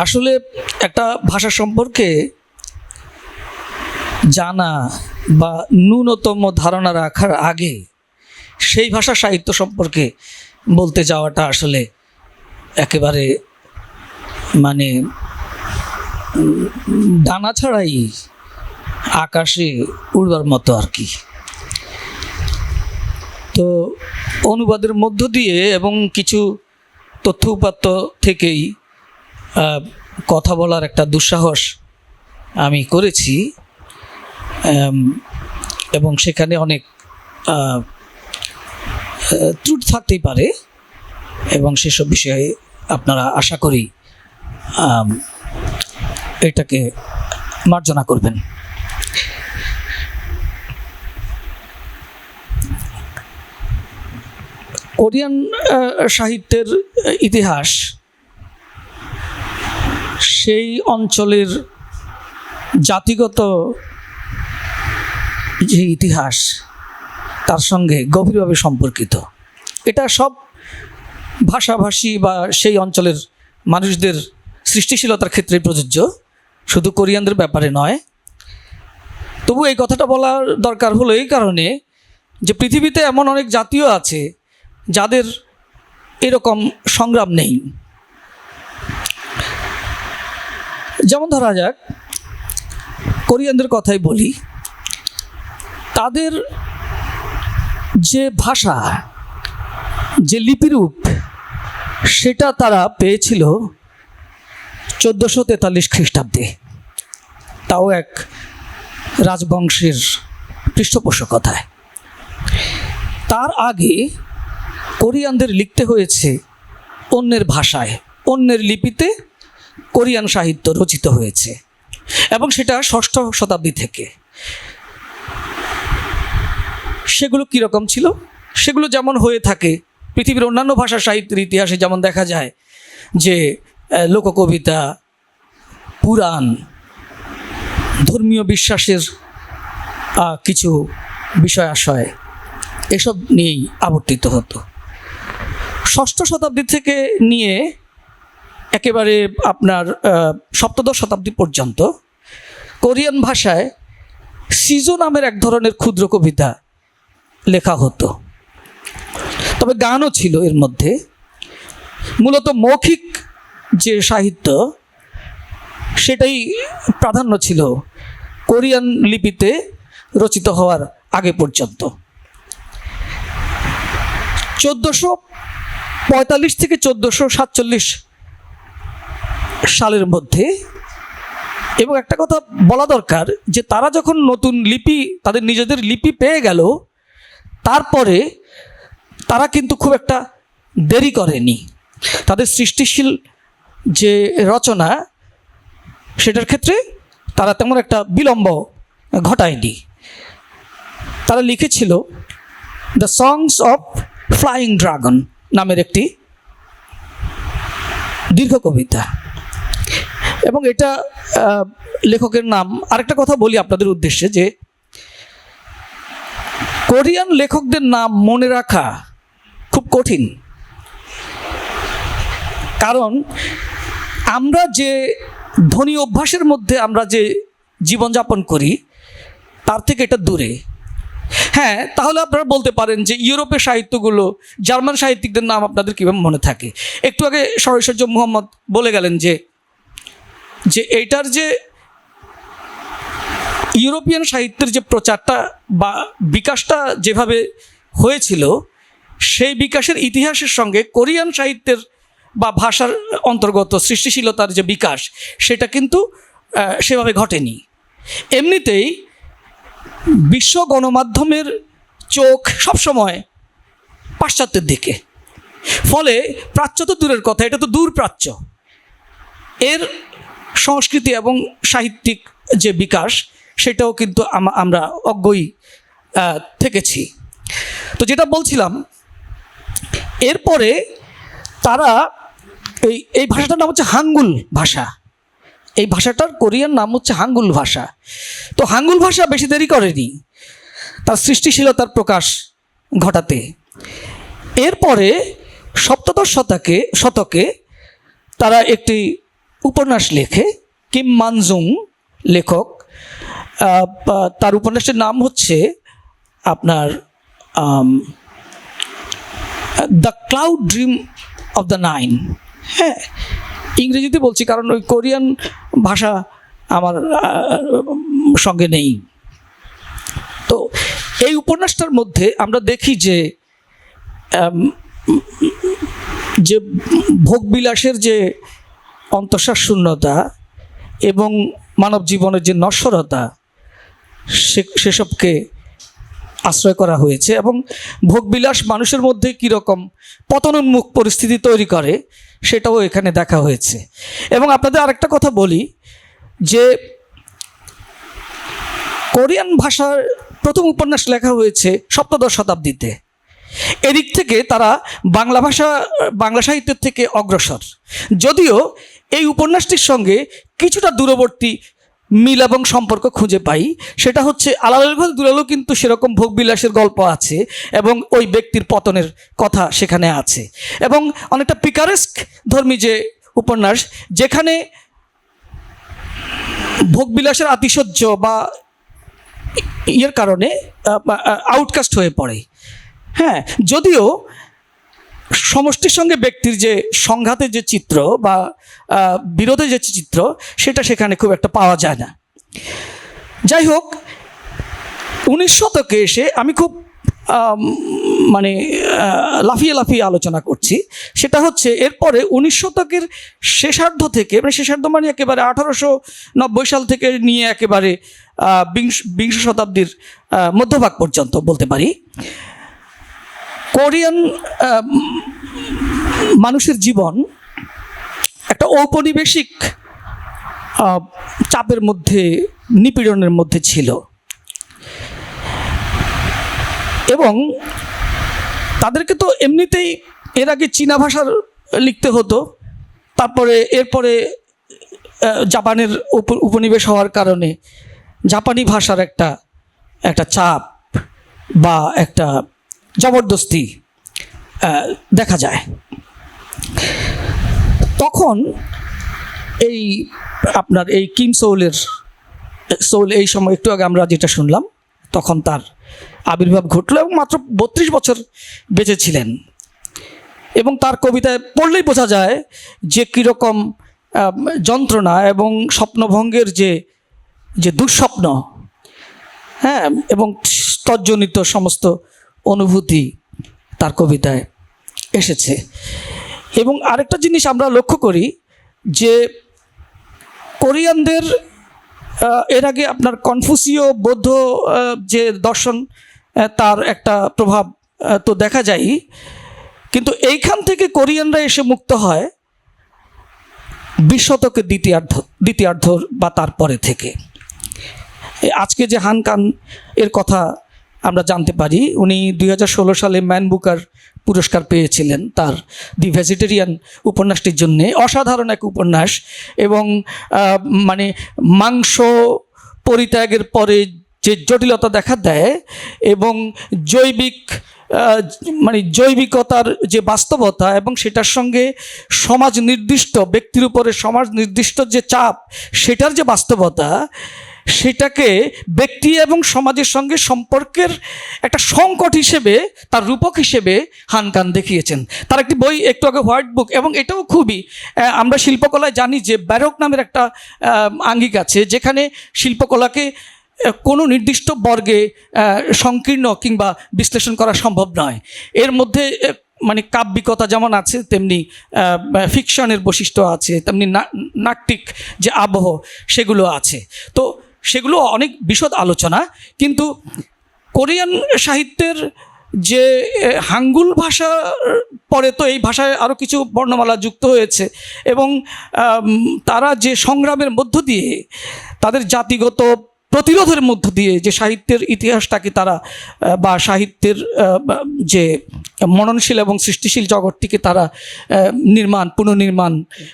আসলে একটা ভাষা সম্পর্কে জানা বা ন্যূনতম ধারণা রাখার আগে সেই ভাষা সাহিত্য সম্পর্কে বলতে যাওয়াটা আসলে একেবারে মানে ডানা ছাড়াই আকাশে উড়বার মতো আর কি। তো অনুবাদের মধ্য দিয়ে এবং কিছু তথ্য উপাত্ত থেকেই কথা বলার একটা দুঃসাহস আমি করেছি এবং সেখানে অনেক ত্রুটি থাকতেই পারে, এবং সেসব বিষয়ে আপনারা আশা করি এটাকে মার্জনা করবেন। কোরিয়ান সাহিত্যের ইতিহাস সেই অঞ্চলের জাতিগত যে ইতিহাস, তার সঙ্গে গভীরভাবে সম্পর্কিত। এটা সব ভাষাভাষী বা সেই অঞ্চলের মানুষদের সৃষ্টিশীলতার ক্ষেত্রে প্রযোজ্য। শুধু কোরিয়ানদের ব্যাপারে নয়। তবু এই কথাটা বলার দরকার হলো এই কারণে যে পৃথিবীতে এমন অনেক জাতীয় আছে যাদের এরকম সংগ্রাম নেই। যেমন ধরা যাক, কোরিয়ানদের কথাই বলি, তাদের যে ভাষা, যে লিপিরূপ, সেটা তারা পেয়েছিল চোদ্দোশো তেতাল্লিশ খ্রিস্টাব্দে। তাও এক রাজবংশের পৃষ্ঠপোষকতায়। তার আগে কোরিয়ানদের লিখতে হয়েছে অন্যের ভাষায়, অন্যের লিপিতে কোরিয়ান সাহিত্য রচিত হয়েছে এবং সেটা ষষ্ঠ শতাব্দী থেকে। সেগুলো কীরকম ছিল? সেগুলো যেমন হয়ে থাকে, পৃথিবীর অন্যান্য ভাষা সাহিত্যের ইতিহাসে যেমন দেখা যায় যে লোককবিতা, পুরাণ, ধর্মীয় বিশ্বাসের কিছু বিষয় আশয়, এসব নিয়েই আবর্তিত হতো। ষষ্ঠ শতাব্দী থেকে নিয়ে একেবারে আপনার সপ্তদশ শতাব্দী পর্যন্ত কোরিয়ান ভাষায় সিজো নামের এক ধরনের ক্ষুদ্র কবিতা লেখা হতো। তবে গানও ছিল এর মধ্যে। মূলত মৌখিক যে সাহিত্য, সেটাই প্রাধান্য ছিল কোরিয়ান লিপিতে রচিত হওয়ার আগে পর্যন্ত। চোদ্দোশো পঁয়তাল্লিশ থেকে চোদ্দোশো সাতচল্লিশ সালের মধ্যে। এবং একটা কথা বলা দরকার যে তারা যখন নতুন লিপি, তাদের নিজেদের লিপি পেয়ে গেল, তারপরে তারা কিন্তু খুব একটা দেরি করেনি। তাদের সৃষ্টিশীল যে রচনা, সেটার ক্ষেত্রে তারা তেমন একটা বিলম্ব ঘটায়নি। তারা লিখেছিল the songs of flying dragon নামের একটি দীর্ঘ কবিতা। এবং এটা লেখকের নাম। আরেকটা কথা বলি আপনাদের উদ্দেশ্যে যে, কোরিয়ান লেখকদের নাম মনে রাখা খুব কঠিন। কারণ আমরা যে ধনী অভ্যাসের মধ্যে আমরা যে জীবনযাপন করি, তার থেকে এটা দূরে। হ্যাঁ তাহলে আপনারা বলতে পারেন যে ইউরোপের সাহিত্যগুলো, জার্মান সাহিত্যিকদের নাম আপনাদের কীভাবে মনে থাকে? একটু আগে সরৈশ্বর্য মোহাম্মদ বলে গেলেন যে যে এইটার যে ইউরোপিয়ান সাহিত্যের যে প্রচারটা বা বিকাশটা যেভাবে হয়েছিল, সেই বিকাশের ইতিহাসের সঙ্গে কোরিয়ান সাহিত্যের বা ভাষার অন্তর্গত সৃষ্টিশীলতার যে বিকাশ, সেটা কিন্তু সেভাবে ঘটেনি। এমনিতেই বিশ্ব গণমাধ্যমের চোখ সবসময় পাশ্চাত্যের দিকে। ফলে প্রাচ্য তো দূরের কথা, এটা তো দূর প্রাচ্য এর সংস্কৃতি এবং সাহিত্যিক যে বিকাশ, সেটাও কিন্তু আমরা অজ্ঞই থেকেছি। তো যেটা বলছিলাম, এরপরে তারা এই এই ভাষাটার নাম হচ্ছে হাঙ্গুল ভাষা। এই ভাষাটার কোরিয়ান নাম হচ্ছে হাঙ্গুল ভাষা। তো হাঙ্গুল ভাষা বেশি দেরি করেনি, তার সৃষ্টিশীলতার প্রকাশ ঘটাতে। এরপরে সপ্তদশ শতকে শতকে তারা একটি উপন্যাস লেখে কিম মানজুং লেখক। তার উপন্যাসের নাম হচ্ছে আপনার the cloud dream of the nine. হ্যাঁ ইংরেজিতে বলছি কারণ ওই কোরিয়ান ভাষা আমার সঙ্গে নেই। তো এই উপন্যাসটার মধ্যে আমরা দেখি যে যে ভোগবিলাসের যে অন্তঃশ্বাস শূন্যতা এবং মানব জীবনের যে নশ্বরতা, সে, সেসবকে আশ্রয় করা হয়েছে এবং ভোগবিলাস মানুষের মধ্যে কীরকম পতনোন্মুখ পরিস্থিতি তৈরি করে, সেটাও এখানে দেখা হয়েছে। এবং আপনাদের আরেকটা কথা বলি, যে কোরিয়ান ভাষার প্রথম উপন্যাস লেখা হয়েছে সপ্তদশ শতাব্দীতে। এদিক থেকে তারা বাংলা ভাষা, বাংলা সাহিত্যের থেকে অগ্রসর। যদিও এই উপন্যাসটির সঙ্গে কিছুটা দূরবর্তী মিল এবং সম্পর্ক খুঁজে পাই। সেটা হচ্ছে আলালের ঘর দুলালেও কিন্তু সেরকম ভোগবিলাসের গল্প আছে এবং ওই ব্যক্তির পতনের কথা সেখানে আছে। এবং অনেকটা পিকারেস্ক ধর্মী যে উপন্যাস, যেখানে ভোগবিলাসের আতিশয্য বা ইয়ের কারণে আউটকাস্ট হয়ে পড়ে। হ্যাঁ যদিও সমষ্টির সঙ্গে ব্যক্তির যে সংঘাতের যে চিত্র বা বিরোধের যে চিত্র, সেটা সেখানে খুব একটা পাওয়া যায় না। যাই হোক, উনিশ শতকে এসে আমি খুব মানে লাফিয়ে লাফিয়ে আলোচনা করছি। সেটা হচ্ছে, এরপরে উনিশ শতকের শেষার্ধ থেকে মানে শেষার্ধ মানে একেবারে আঠারোশো নব্বই সাল থেকে নিয়ে একেবারে বিংশ বিংশ শতাব্দীর মধ্যভাগ পর্যন্ত বলতে পারি। কোরিয়ান মানুষের জীবন একটা ঔপনিবেশিক চাপের মধ্যে, নিপীড়নের মধ্যে ছিল। এবং তাদেরকে তো এমনিতেই এর আগে চীনা ভাষার লিখতে হতো, তারপরে, এরপরে জাপানের উপ- উপনিবেশ হওয়ার কারণে জাপানি ভাষার একটা একটা চাপ বা একটা জবরদস্তি দেখা যায়। তখন এই আপনার এই কিম সৌলের, সৌল এই সময় একটু আগে আমরা যেটা শুনলাম, তখন তার আবির্ভাব ঘটলো এবং মাত্র বত্রিশ বছর বেঁচে ছিলেন। এবং তার কবিতায় পড়লেই বোঝা যায় যে কীরকম যন্ত্রণা এবং স্বপ্নভঙ্গের যে যে দুঃস্বপ্ন হ্যাঁ এবং তজ্জনিত সমস্ত অনুভূতি তার কবিতায় এসেছে। এবং আরেকটা জিনিস আমরা লক্ষ্য করি যে কোরিয়ানদের এর আগে আপনার কনফুসীয় বৌদ্ধ যে দর্শন তার একটা প্রভাব তো দেখা যায়। কিন্তু এইখান থেকে কোরিয়ানরা এসে মুক্ত হয় বিশ শতকের দ্বিতীয়ার্ধ দ্বিতীয়ার্ধ বা তারপরে থেকে। আজকে যে হানকান এর কথা আমরা জানতে পারি, উনি দুই হাজার ষোলো সালে ম্যান বুকার পুরস্কার পেয়েছিলেন তার দি ভেজিটেরিয়ান উপন্যাসটির জন্যে। অসাধারণ এক উপন্যাস এবং মানে মাংস পরিত্যাগের পরে যে জটিলতা দেখা দেয় এবং জৈবিক মানে জৈবিকতার যে বাস্তবতা এবং সেটার সঙ্গে সমাজ নির্দিষ্ট, ব্যক্তির উপরে সমাজ নির্দিষ্ট যে চাপ, সেটার যে বাস্তবতা সেটাকে ব্যক্তি এবং সমাজের সঙ্গে সম্পর্কের একটা সংকট হিসেবে, তার রূপক হিসেবে হানকান দেখিয়েছেন। তার একটি বই, একটু আগে হোয়াইট বুক, এবং এটাও খুবই আমরা শিল্পকলায় জানি যে ব্যারক নামের একটা আঙ্গিক আছে, যেখানে শিল্পকলাকে কোনো নির্দিষ্ট বর্গে সংকীর্ণ কিংবা বিশ্লেষণ করা সম্ভব নয়। এর মধ্যে মানে কাব্যিকতা যেমন আছে, তেমনি ফিকশনের বৈশিষ্ট্য আছে, তেমনি নাট্যিক যে আবহ, সেগুলো আছে। তো সেগুলো অনেক বিশদ আলোচনা, কিন্তু কোরিয়ান সাহিত্যের যে হাঙ্গুল ভাষা পরে তো এই ভাষায় আরও কিছু বর্ণমালা যুক্ত হয়েছে এবং তারা যে সংগ্রামের মধ্য দিয়ে তাদের জাতিগত প্রতিরোধের মধ্য দিয়ে যে সাহিত্যের ইতিহাসটাকে তারা বা সাহিত্যের যে মননশীল এবং সৃষ্টিশীল জগৎটিকে তারা নির্মাণ, পুনর্নির্মাণ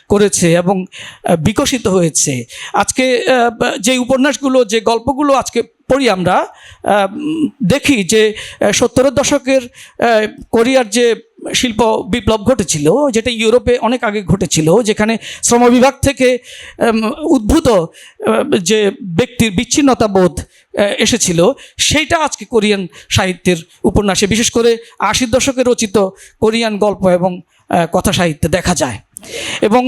করেছে এবং বিকশিত হয়েছে। আজকে যে উপন্যাসগুলো, যে গল্পগুলো আজকে পড়ি আমরা দেখি যে সত্তরের দশকের কোরিয়ার যে শিল্প বিপ্লব ঘটেছিল, যেটা ইউরোপে অনেক আগে ঘটেছিল, যেখানে শ্রম বিভাগ থেকে উদ্ভূত যে ব্যক্তির বিচ্ছিন্নতা বোধ এসেছিল, সেইটা আজকে কোরিয়ান সাহিত্যের উপন্যাসে, বিশেষ করে আশির দশকে রচিত কোরিয়ান গল্প এবং কথা সাহিত্যে দেখা যায়। এবং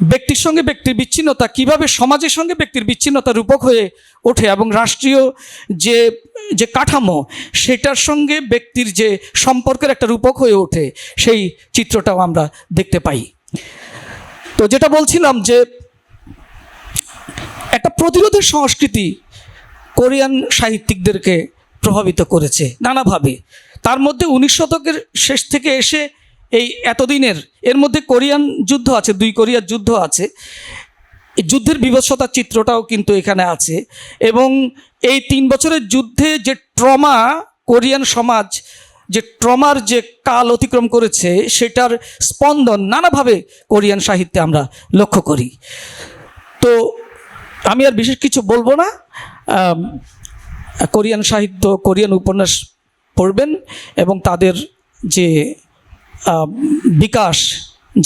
ব্যক্তির সঙ্গে ব্যক্তির বিচ্ছিন্নতা, কীভাবে সমাজের সঙ্গে ব্যক্তির বিচ্ছিন্নতা রূপক হয়ে ওঠে এবং রাষ্ট্রীয় যে যে কাঠামো, সেটার সঙ্গে ব্যক্তির যে সম্পর্কের একটা রূপক হয়ে ওঠে, সেই চিত্রটাও আমরা দেখতে পাই। তো যেটা বলছিলাম যে, একটা প্রতিরোধের সংস্কৃতি কোরিয়ান সাহিত্যিকদেরকে প্রভাবিত করেছে নানাভাবে। তার মধ্যে উনিশ শতকের শেষ থেকে এসে এই এতদিনের, এর মধ্যে কোরিয়ান যুদ্ধ আছে, দুই কোরিয়ার যুদ্ধ আছে। যুদ্ধের বিভৎসতার চিত্রটাও কিন্তু এখানে আছে এবং এই তিন বছরের যুদ্ধে যে ট্রমা কোরিয়ান সমাজ, যে ট্রমার যে কাল অতিক্রম করেছে, সেটার স্পন্দন নানাভাবে কোরিয়ান সাহিত্যে আমরা লক্ষ্য করি। তো আমি আর বিশেষ কিছু বলব না। কোরিয়ান সাহিত্য, কোরিয়ান উপন্যাস পড়বেন এবং তাদের যে বিকাশ,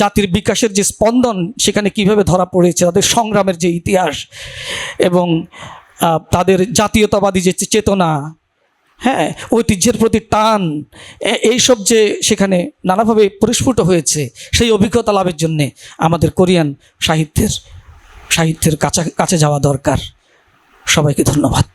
জাতির বিকাশের যে স্পন্দন, সেখানে কীভাবে ধরা পড়েছে, তাদের সংগ্রামের যে ইতিহাস এবং তাদের জাতীয়তাবাদী যে চেতনা হ্যাঁ ঐতিহ্যের প্রতি টান এইসব যে সেখানে নানাভাবে পরিস্ফুট হয়েছে, সেই অভিজ্ঞতা লাভের জন্যে আমাদের কোরিয়ান সাহিত্যের সাহিত্যের কাছা, কাছে যাওয়া দরকার। সবাইকে ধন্যবাদ।